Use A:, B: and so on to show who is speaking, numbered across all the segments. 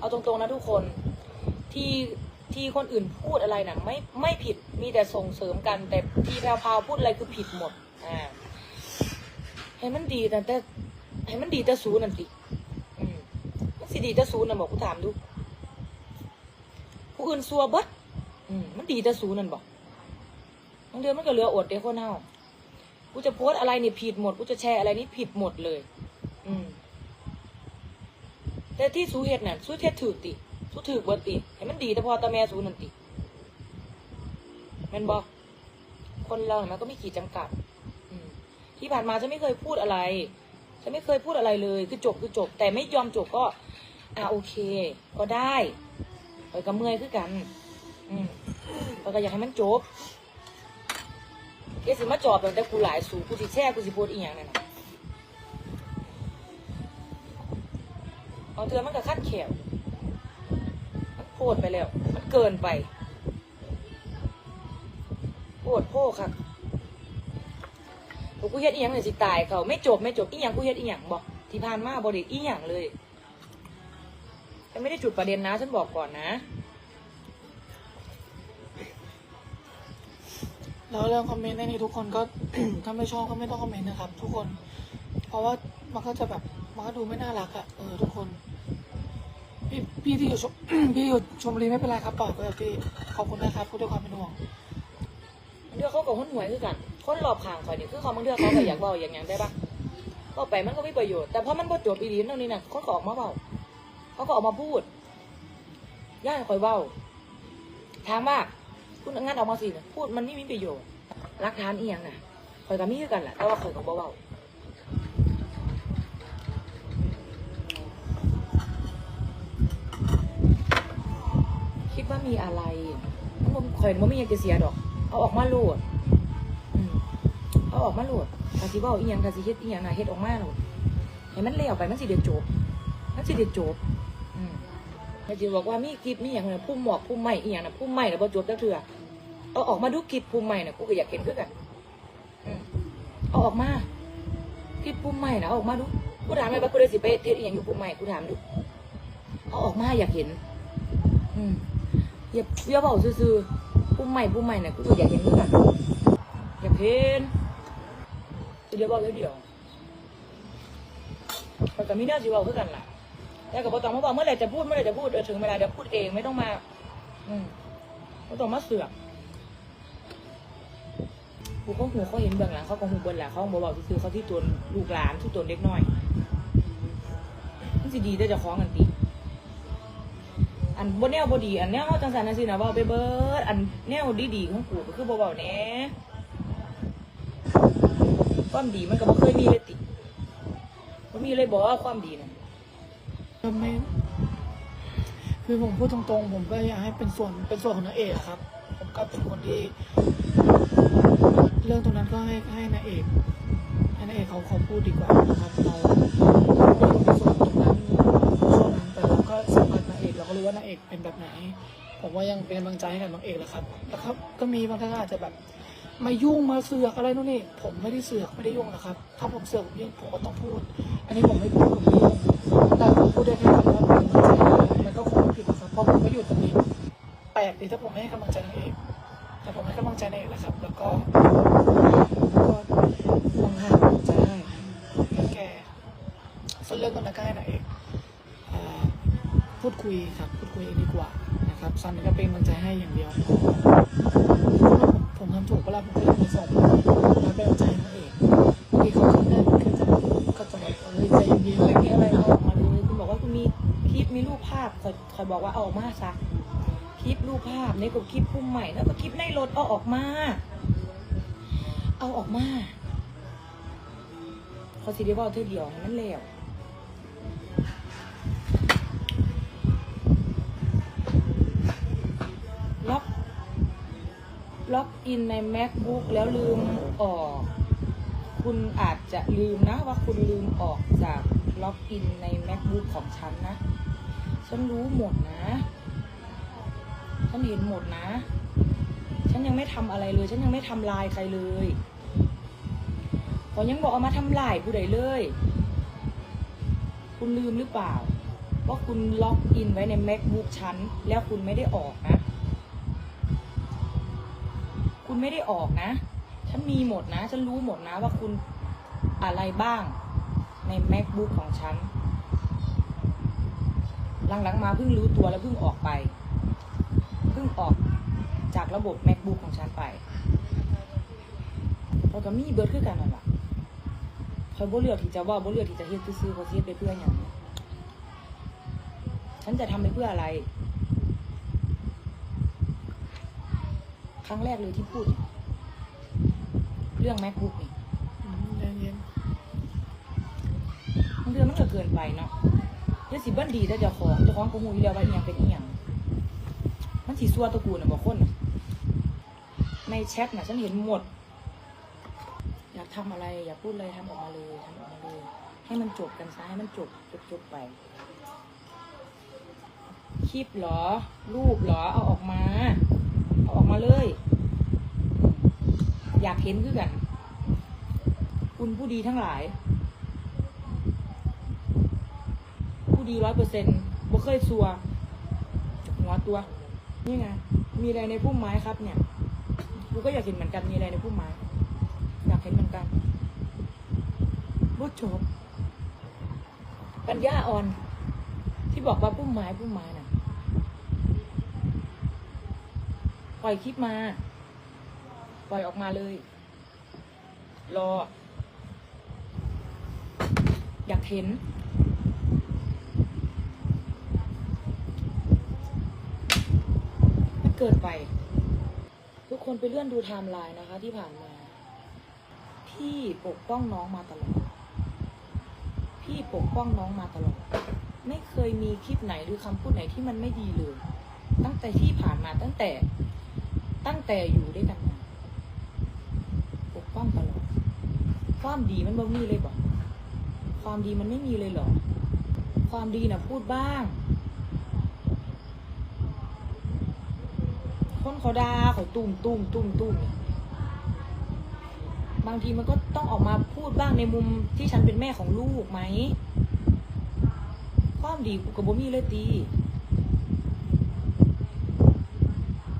A: เอาตรงๆนะทุกคนที่ที่คนอื่นพูดอะไรนะไม่ไม่ผิดมีแต่ส่งเสริมกัน แต่ที่แพรวพาวพูดอะไรคือผิดหมดอ่าให้มันดีแต่แต่ให้มันดีแต่ศูนย์นั่นสิอืมมันสิดีแต่ศูนย์น่ะบอกกูถามดูผู้อื่นซัวเบิดอืมมันดีแต่ศูนย์นั่นบอกบางเดือนมันก็เหลืออดเด้คนเฮากูจะโพสอะไรนี่ผิดหมดกูจะแชร์อะไรนี่ผิดหมดเลย แต่ที่สูเฮ็ดน่ะสูเฮ็ดถือติสูถือเบิดติให้มันดีแต่พอตาแม่สูนั่นติแม่นบ่คนเราเนี่ยมันก็มีขีดจำกัดที่ผ่านมาฉันไม่เคยพูดอะไรฉันไม่เคยพูดอะไรเลยคือจบคือจบ แต่ไม่ยอมจบก็ อ่าโอเค ก็ได้ไปกับเมื่อยคือกัน อืมแล้วก็อยากให้มันจบเอะสิมาจอบแต่กูหลายสูกูสิแช่กูสิพูดอีหยังนั่นนะ เอาเธอมันก็คัดแขวมันโพดไปแล้ว มันเกินไปโพดโพค่ะกกูเฮ็ดอีหยังเลยสิตายเขาไม่จบไม่จบอีหยังกูเฮ็ดอีหยังบอกที่ผ่านมาบริอีหยังเลยแต่ไม่ได้จุดประเด็นนะฉันบอกก่อนนะ
B: แล้วเรื่องคอมเมนต์ในนี้ทุกคนก็ ถ้าไม่ชอบก็ไม่ต้องคอมเมนต์นะครับ ทุกคน เพราะว่ามันก็จะแบบมันก็ดูไม่น่ารักอะเออทุกคน พี่พี่ที่อยู่ชมพี่อยู่ชมบุรีไม่เป็นไรครับปล่อยไปเถอะพี่ขอบคุณนะครับพูดด้วยความเป็นห่วง
A: เดือเขากับคนหวยคือกัน คนรอบข้างข่อยนี่คือเขาบางเดือเขาก็อยากเบาอย่างยังได้ปะก็ไปมันก็มีประโยชน์ แต่พอมันบ่จบอีดีนตรงนี้น่ะเขาก็ออกมาเบาเขาก็ออกมาพูดย่าให้ข่อยเบาถามว่าคุณงานออกมาสิน่ะพูดมันไม่มีประโยชน์รักฐานอียงน่ะข่อยก็มีคือกันแหละแต่ว่าข่อยก็บ่เบา คิดว่ามีอะไรมันบ่ข่อยมันไม่อยากจะเสียดอก เอาออกมาโหลดอืมเอาออกมาโหลดถ้าสิเว้าอีหยังถ้าสิเฮ็ดอีหยังนะเฮ็ดออกมาโหลดให้มันเลี้ยวไปมันสิเดือจบ มันสิเดือจบอืมถ้าสิบอกว่ามีคลิปมีหยังน่ะพุ่มหมอกพุ่มใหม่อีหยังนะพุ่มใหม่น่ะบ่จบจักเทื่อเอาออกมาดูคลิปพุ่มใหม่น่ะกูก็อยากเห็นคือกันอืมเอาออกมาคลิปพุ่มใหม่นะเอาออกมาดูกูถามเลยว่ากูได้สิไปเฮ็ดอีหยังอยู่พุ่มใหม่กูถามดูเอาออกมาอยากเห็น อืม อย่าอย่าเว้าซื่อๆพุ่มใหม่พุ่มใหม่น่ะกูก็อยากเห็นคือกันอยากเห็นจะเดียวบอกเดียวเดียวแต่ก็มีหน้าสิเว่าคือกันล่ะแต่กับปตองมาบอกเมื่อไหร่จะพูดเมื่อไหร่จะพูดเออถึงเวลาเดี๋ยวพูดเองไม่ต้องมา อืมไม่ต้องมาเสือกกูก็หูเขาเห็นเบื้องหลังเขาก็หูเบื้องหลังเขาบอกบอกซื่อๆเขาที่ตัวลูกหลานที่ตัวเล็กน้อยมันสิดีได้จะคล้องกันตี อันบนแนวบดีอันแนวจังสันนั่นสินะเว่าไปเบิดอันแนวดีๆของกูก็คือบ่เบาๆแหน่ความดีมันก็บ่เคยมีเลยติมันมีเลยบอกว่าความดีนะ
B: คอมเมนต์คือผมพูดตรงๆ ผมก็อยากให้เป็นส่วนเป็นส่วนของนางเอกครับ ผมก็เป็นคนที่ เรื่องตรงนั้นก็ให้ให้นางเอกให้นางเอกเขาเขาพูดดีกว่านะครับเราเราไม่ต้องไปส่วน รู้ว่านางเอกเป็นแบบไหน ผมว่ายังเป็นกำลังใจให้กับนางเอกแหละครับแล้วครับ ก็มีบางท่านอาจจะแบบมายุ่งมาเสือกอะไรนู่นนี่ผมไม่ได้เสือกไม่ได้ยุ่งนะครับ ถ้าผมเสือกผมยุ่งผมก็ต้องพูด อันนี้ผมไม่พูดผมไม่ยุ่งแต่ผมพูดได้แค่คำว่าเป็นกำลังใจมันก็คงผิดกครับเพราะผมก็อยู่ตรงนี้แปลกดีถ้าผมไม่ให้กำลังใจนางเอกแต่ผมให้กำลังใจนางเอกแหละครับ แล้วก็ก็มองหากำลังใจให้แกส่วนเรื่องคนนั้นก็ให้นางเอก พูดคุยครับพูดคุยเองดีกว่านะครับซันก็เป็นกำลังใจให้อย่างเดียว ผมทำถูกเวลาผมก็ยังมีส่งแล้วเป็นกำลังใจให้นาเอกบางทีเขาคิดได้ก็จะก็จะแบบเฮ้ยใจเย็นๆอะไร
A: ไม่มี
B: เงี้ย
A: อะไร
B: อะไร
A: เอา
B: อ
A: อกมาเลยคุณบอกว่าคุณมีคลิปมีรูปภาพคอยคอยบอกว่าเอาออกมาซะคลิปรูปภาพในกับคลิปพุ่มใหม่แล้วก็คลิปในรถเอาออกมา เอาออกมาเขาสิได้บอกเธอเดียวให้มันแล้ว ล็อกอินใน macbook แล้วลืมออก คุณอาจจะลืมนะว่าคุณลืมออกจากล็อกอินใน macbook ของฉันนะ ฉันรู้หมดนะ ฉันเห็นหมดนะ ฉันยังไม่ทำอะไรเลย ฉันยังไม่ทำลายใครเลยขอยังบอกเอามาทำลายผู้ใดเลย คุณลืมหรือเปล่าว่าคุณล็อกอินไว้ใน macbook ฉันแล้วคุณไม่ได้ออกนะ คุณไม่ได้ออกนะ ฉันมีหมดนะ ฉันรู้หมดนะว่าคุณอะไรบ้างใน macbook ของฉัน หลังๆมาเพิ่งรู้ตัวแล้วเพิ่งออกไป เพิ่งออกจากระบบ macbook ของฉันไปเราก็มีเบิร์ดคือกันนั่นแหละคอยบ่เลือกที่จะว่าบ่เลือกที่จะเฮ็ดซื่อๆเพราะเฮ็ดไปเพื่ออย่างฉันจะทำไปเพื่ออะไร ครั้งแรกเลยที่พูด เรื่อง macbook นี่
B: อืมใจเย็น
A: บางเรื่องมันก็เกินไปเนาะเดี๋ยวสิเบิ้ลดีแต่เจ้าของเจ้าของก็หูอยู่แล้วว่าอีหยังเป็นอีหยังมันสีซัวตระกูลน่ะบอกคนน่ะในแชทน่ะฉันเห็นหมด อยากทำอะไร อยากพูดอะไรทำออกมาเลยทำออกมาเลย ให้มันจบกันซะให้มันจบจบจบไปคลิปเหรอ รูปเหรอ เอาออกมาเอาออกมาเลย อยากเห็นคือกัน คุณผู้ดีทั้งหลาย ผู้ดีร้อยเปอร์เซ็นต์บ่เคยซัวหัวตัว นี่ไง มีอะไรในพุ่มไม้ครับเนี่ย กูก็อยากเห็นเหมือนกันมีอะไรในพุ่มไม้ อยากเห็นเหมือนกันบูจบปัญญาอ่อน ที่บอกว่าพุ่มไม้พุ่มไม้นะ ปล่อยคลิปมา ปล่อยออกมาเลย รอ อยากเห็น มันเกินไป ทุกคนไปเลื่อนดูไทม์ไลน์นะคะ ที่ผ่านมา พี่ปกป้องน้องมาตลอด พี่ปกป้องน้องมาตลอด ไม่เคยมีคลิปไหนหรือคำพูดไหนที่มันไม่ดีเลย ตั้งแต่ที่ผ่านมาตั้งแต่ ตั้งแต่อยู่ด้วยกันมาปกป้องตลอดความดีมันบ่มีเลยบอกความดีมันไม่มีเลยหรอความดีนะพูดบ้าง คนเขาด่าเขาตุ้มตุ้มตุ้มตุ้มเนี่ยบางทีมันก็ต้องออกมาพูดบ้างในมุมที่ฉันเป็นแม่ของลูกไหม ความดีกูกับบ่มีเลยตี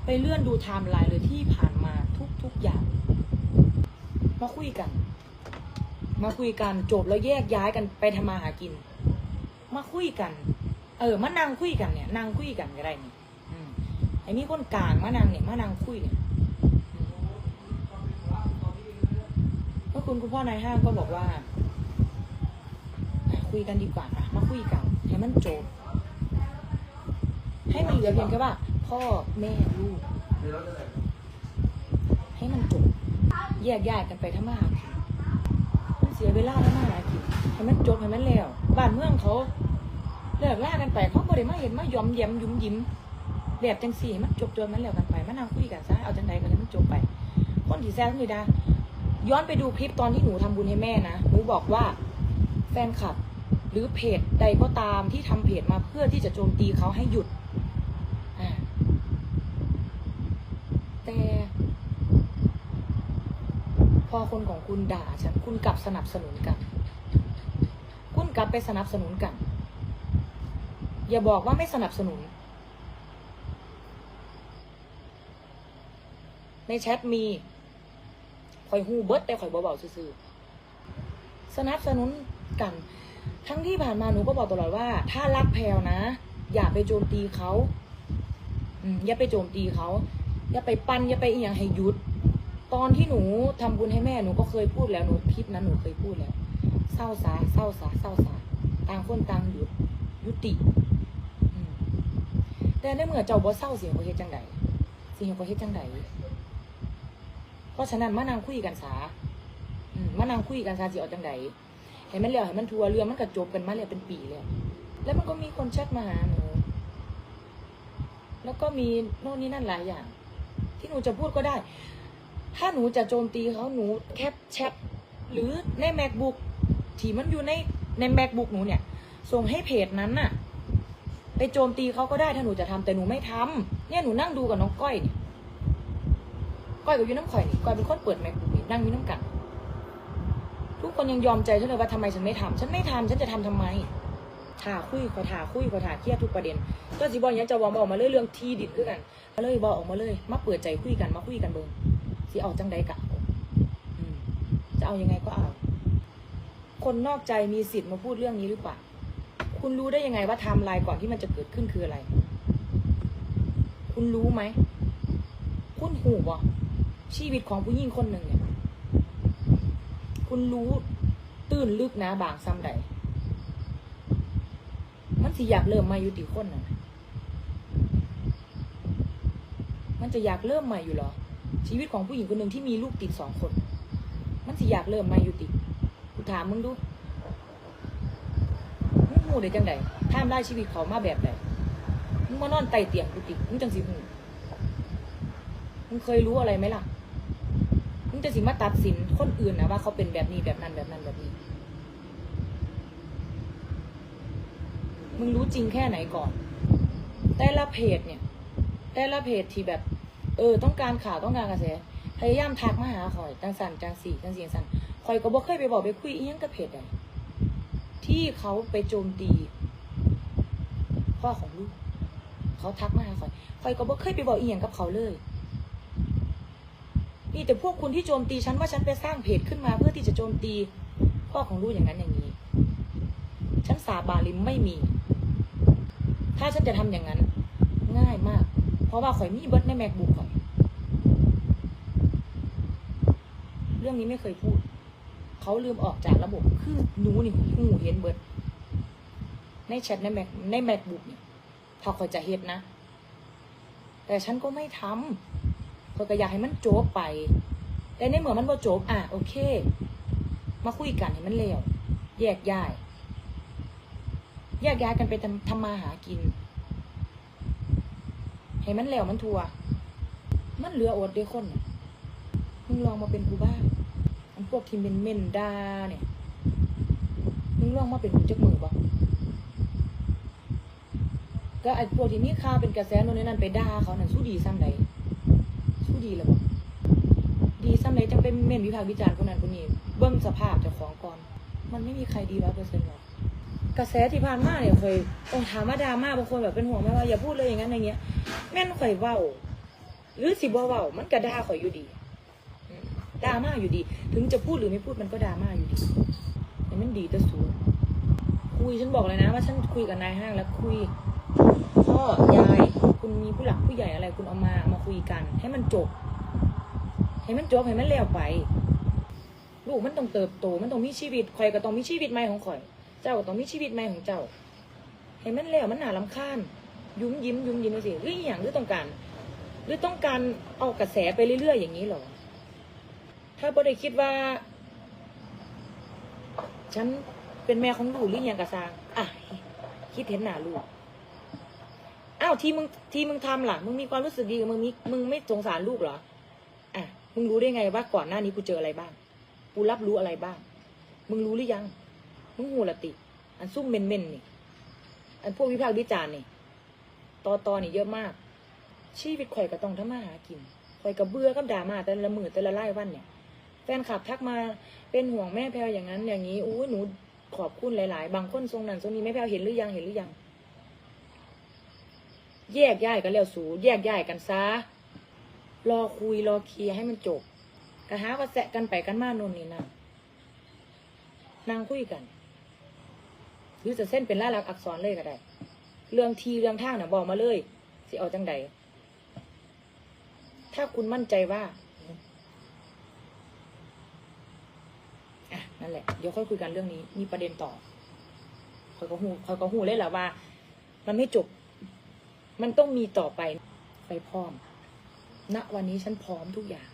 A: ไป เลื่อนดูไทม์ไลน์เลยที่ผ่านมาทุกๆอย่าง มาคุยกัน มาคุยกันจบแล้วแยกย้ายกันไปทำมาหากิน มาคุยกัน เออมานั่งคุยกันเนี่ยนั่งคุยกันก็ได้นี่ไอ้มีคนกลางมานั่งเนี่ยมานั่งคุยเนี่ยก็คุณคุณพ่อนายห้างก็บอกว่าคุยกันดีกว่านะมาคุยกันให้มันจบให้มันเหลือเพียงแค่ว่า พ่อแม่ลูก ให้มันจบแยกย้ายกันไปทำมาหากินมันเสียเวลาทำมาหากินให้มันจบให้มันแล้วบ้านเมืองเขาเลิกล่ากันไปเขาบ่ได้มาเห็นมายอมแย้มยุ่มยิ้มแบบจังสี่ให้มันจบจนมันแล้วกันไปมันนั่งคุยกันซะเอาจังใดก็ให้วมันจบไป คนที่แซ่บนี่ดาย้อนไปดูคลิปตอนที่หนูทำบุญให้แม่นะหนูบอกว่าแฟนคลับ หรือเพจใดก็ตามที่ทำเพจมาเพื่อที่จะโจมตีเขาให้หยุดอ่า แต่พอคนของคุณด่าฉัน คุณกลับสนับสนุนกัน คุณกลับไปสนับสนุนกัน อย่าบอกว่าไม่สนับสนุน ในแชทมีข่อยฮูเบิร์ดแต่ข่อยเบาๆซื่อๆสนับสนุนกัน ทั้งที่ผ่านมาหนูก็บอกตลอดว่า ถ้ารักแพลวนะ อย่าไปโจมตีเขา อย่าไปโจมตีเขา อย่าไปปั้นอย่าไปอีหยังให้หยุด ตอนที่หนูทำบุญให้แม่หนูก็เคยพูดแล้วหนูคลิปนั้นหนูเคยพูดแล้วเศร้าสาเศร้าสาเศร้าสาต่างคนต่างหยุดยุติแต่ในเมื่อเจ้าบ่เศร้าเสียงเขาเฮ็ดจังใดเสียงเขาเฮ็ดจังใดเพราะฉะนั้นมานั่งคุยกันสาอืมานั่งคุยกันซาสิเอาจังใดให้มันแล้วให้มันทัวเรือมันก็จบกันมาแล้วเป็นปีแล้วแล้วมันก็มีคนแชทมาหาหนูแล้วก็มีโน่นนี่นั่นหลายอย่าง ที่หนูจะพูดก็ได้ ถ้าหนูจะโจมตีเขาหนูแคปแชทหรือใน macbook ที่มันอยู่ในใน macbook หนูเนี่ย ส่งให้เพจนั้นน่ะ ไปโจมตีเขาก็ได้ถ้าหนูจะทำแต่หนูไม่ทำเนี่ยหนูนั่งดูกับน้องก้อยเนี่ยก้อยกับยูน้ำข่อยนี่ก้อยเป็นคนเปิด macbook นี่นั่งอยูน้ำกันทุกคนยังยอมใจฉันเลยว่าทำไมฉันไม่ทำฉันไม่ทำฉันจะทำทำไม ถ่าคุยขอถ่าคุยขอถ่าเครียดทุกประเด็นก็สิบอกยังจะบอกบอกมาเลยเรื่องที่ดินคือกันมาเลยบอกออกมาเลยมาเปิดใจคุยกันมาคุยกันเบิ่งสิเอาจังใดกะจะเอายังไงก็เอา คนนอกใจมีสิทธิ์มาพูดเรื่องนี้หรือเปล่าคุณรู้ได้ยังไงว่าไทม์ไลน์ก่อนที่มันจะเกิดขึ้นคืออะไร คุณรู้ไหม คุณหูบ่ชีวิตของผู้หญิงคนหนึ่งเนี่ย คุณรู้ตื้นลึกนะบางซ้ำใด สิอยากเริ่มใหมาอยู่ติคนน่ะมันจะอยากเริ่มใหม่อยู่หรอ ชีวิตของผู้หญิงคนหนึ่งที่มีลูกติดสองคน มันสิอยากเริ่มใหม่อยู่ติกูถามมึงดูมึงหูได้จังใดท่ามไล่ชีวิตเขามาแบบใดมึงมานอนไต่เตียงกูติมึงจังสิหูมึงเคยรู้อะไรไหมล่ะ มึงจะสิมาตัดสินคนอื่นนะว่าเขาเป็นแบบนี้แบบนั้นแบบนั้นแบบนี้ มึงรู้จริงแค่ไหนก่อน แต่ละเพจเนี่ย แต่ละเพจที่แบบ เออ ต้องการข่าวต้องการกระแสพยายามทักมาหาข่อยจังสันจังสี่จังเสี่จังสันข่อยก็บอกเคยไปบอกไปคุยอียังกับเพจใดที่เขาไปโจมตี พ่อของลูกเขาทักมาหาข่อยข่อยก็บอกเคยไปบอกอียังกับเขาเลยนี่แต่พวกคุณที่โจมตีฉันว่าฉันไปสร้างเพจขึ้นมาเพื่อที่จะโจมตี พ่อของลูกอย่างนั้นอย่างนี้ ฉันสาบานเลยไม่มี ถ้าฉันจะทำอย่างนั้น ง่ายมาก เพราะว่าข่อยมีเบิร์ดในแม c บุ๊กข่อย เรื่องนี้ไม่เคยพูด เขาลืมออกจากระบบ คือหนูนี่หูเห็นเบิร์ดในแชทในแม c ในแม c บุ๊กเนี่ยถ้าข่อยจะเฮ็ดนะ แต่ฉันก็ไม่ทำข่อยก็อยากให้มันจบไป แต่ในเมื่อมันบ่จบอะโอเค มาคุยกันให้มันเร็วแยกย้าย แยกย้ายกันไปทำทำมาหากิน ให้มันแล้วมันทัว มันเหลืออดเด้คนมึงลองมาเป็นกูบ้างอันพวกที่เมนเมนดาเนี่ยมึงลองมาเป็นกูจักมือบ่ก็ไอ้พวกที่มีข่าวเป็นกระแสโน่นนี่นั่นไปด่าเขานั่นสู้ดีซ้ำใดสู้ดีแล้วบ่ดีซ้ำใดจังเป็นเม่นวิพากษ์วิจารณ์คนนั้นคนนี้เบิ่งสภาพเจ้าของก่อน มันไม่มีใครดีร้อยเปอร์เซ็นต์หรอก กระแสที่ผ่านมาเนี่ยเคยต้องถามมาดราม่าบางคนแบบเป็นห่วงแม่ว่าอย่าพูดเลยอย่างนั้นอย่างเงี้ย แม่นข่อยเว้าหรือสิบ่เว้ามันก็ด่าข่อยอยู่ดีดราม่าอยู่ดี ถึงจะพูดหรือไม่พูดมันก็ดราม่าอยู่ดีแต่มันดีแต่สูงคุยฉันบอกเลยนะ ว่าฉันคุยกับนายห้างแล้วคุยพ่อยายคุณมีผู้หลักผู้ใหญ่อะไรคุณเอามามาคุยกัน ให้มันจบ ให้มันจบให้มันแล้วไปลูกมันต้องเติบโต มันต้องมีชีวิตข่อยก็ต้องมีชีวิตใหม่ของข่อย เจ้าก็ต้องมีชีวิตใหม่ของเจ้าให้มันแล้วมันหนาลำคาญยุ่มยิ้มยุ่มยิ้มสิหรืออย่างหรือต้องการ หรือต้องการเอากระแสไปเรื่อยๆอย่างนี้หรอ ถ้าบ่ได้คิดว่า ฉันเป็นแม่ของลูกหรืออย่างกระซางอะคิดเห็นหนาลูกอ้าวทีมึงทีมึงทำล่ะมึงมีความรู้สึกดีกับมึงมีมึงไม่สงสารลูกเหรออะมึงรู้ได้ไงว่าก่อนหน้านี้กูเจออะไรบ้าง กูรับรู้อะไรบ้าง มึงรู้หรือยัง มึงหูละติ อันซุ่มเมนเมนๆนี่ อันพวกวิพากษ์วิจารณ์นี่ ตอตอนี่เยอะมาก ชีวิตข่อยก็ต้องทำมาหากินข่อยก็เบื่อกับดรามาแต่ละมือแต่ละไล่วันเนี่ย แฟนคลับทักมาเป็นห่วงแม่แพลวอย่างนั้น อย่างนี้อู้หนูขอบคุณหลาย ๆ บางคนทรงนั้นทรงนี้แม่แพลวเห็นหรือยังเห็นหรือยัง แยกย้ายกันแล้วสูแยกย้ายกันซะรอคุยรอเคลียร์ให้มันจบกะหาว่าแสะกันไปกันมาโน่นนี่นั่นนางคุยกัน หรือจะเส้นเป็นลายลักษณ์อักษรเลยก็ได้ เรื่องทีเรื่องทางน่ะบอกมาเลยสิเอาจังใดถ้าคุณมั่นใจว่าอะนั่นแหละเดี๋ยวค่อยคุยกันเรื่องนี้ มีประเด็นต่อคอยก็หูคอยก็หูเลยแหละว่า มันไม่จบ มันต้องมีต่อไปไปพร้อมณวันนี้ฉันพร้อมทุกอย่าง